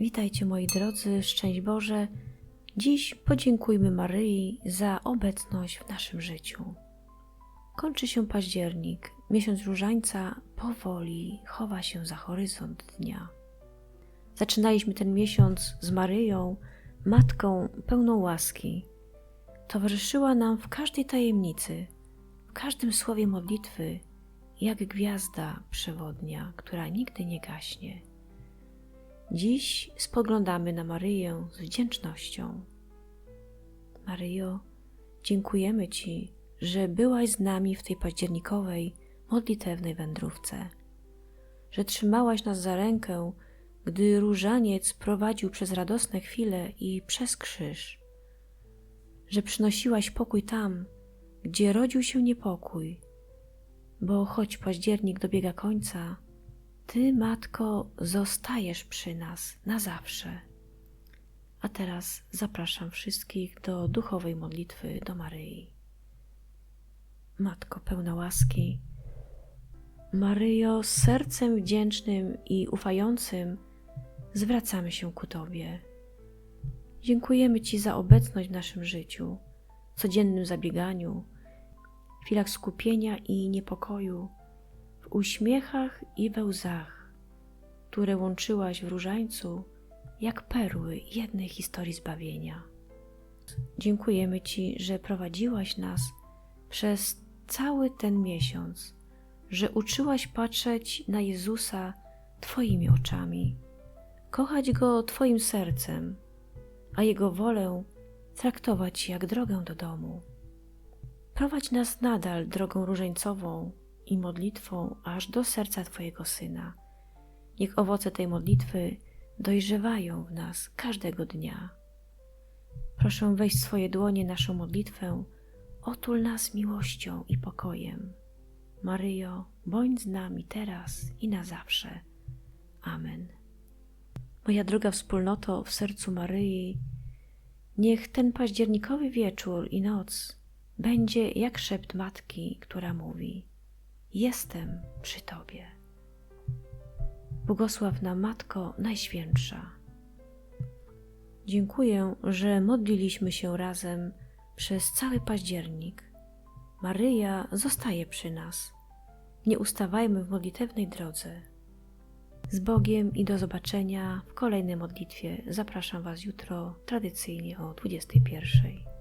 Witajcie moi drodzy, szczęść Boże. Dziś podziękujmy Maryi za obecność w naszym życiu. Kończy się październik, miesiąc różańca powoli chowa się za horyzont dnia. Zaczynaliśmy ten miesiąc z Maryją, matką pełną łaski. Towarzyszyła nam w każdej tajemnicy, w każdym słowie modlitwy, jak gwiazda przewodnia, która nigdy nie gaśnie. Dziś spoglądamy na Maryję z wdzięcznością. Maryjo, dziękujemy Ci, że byłaś z nami w tej październikowej, modlitewnej wędrówce, że trzymałaś nas za rękę, gdy różaniec prowadził przez radosne chwile i przez krzyż, że przynosiłaś pokój tam, gdzie rodził się niepokój, bo choć październik dobiega końca, Ty, Matko, zostajesz przy nas na zawsze. A teraz zapraszam wszystkich do duchowej modlitwy do Maryi. Matko pełna łaski, Maryjo, sercem wdzięcznym i ufającym zwracamy się ku Tobie. Dziękujemy Ci za obecność w naszym życiu, codziennym zabieganiu, chwilach skupienia i niepokoju, w uśmiechach i we łzach, które łączyłaś w różańcu jak perły jednej historii zbawienia. Dziękujemy Ci, że prowadziłaś nas przez cały ten miesiąc, że uczyłaś patrzeć na Jezusa Twoimi oczami, kochać Go Twoim sercem, a Jego wolę traktować jak drogę do domu. Prowadź nas nadal drogą różańcową i modlitwą aż do serca Twojego Syna. Niech owoce tej modlitwy dojrzewają w nas każdego dnia. Proszę wejść w swoje dłonie naszą modlitwę, otul nas miłością i pokojem. Maryjo, bądź z nami teraz i na zawsze. Amen. Moja droga wspólnoto w sercu Maryi, niech ten październikowy wieczór i noc będzie jak szept matki, która mówi: Jestem przy Tobie. Błogosławna Matko Najświętsza. Dziękuję, że modliliśmy się razem przez cały październik. Maryja zostaje przy nas. Nie ustawajmy w modlitewnej drodze. Z Bogiem i do zobaczenia w kolejnej modlitwie. Zapraszam Was jutro tradycyjnie o 21.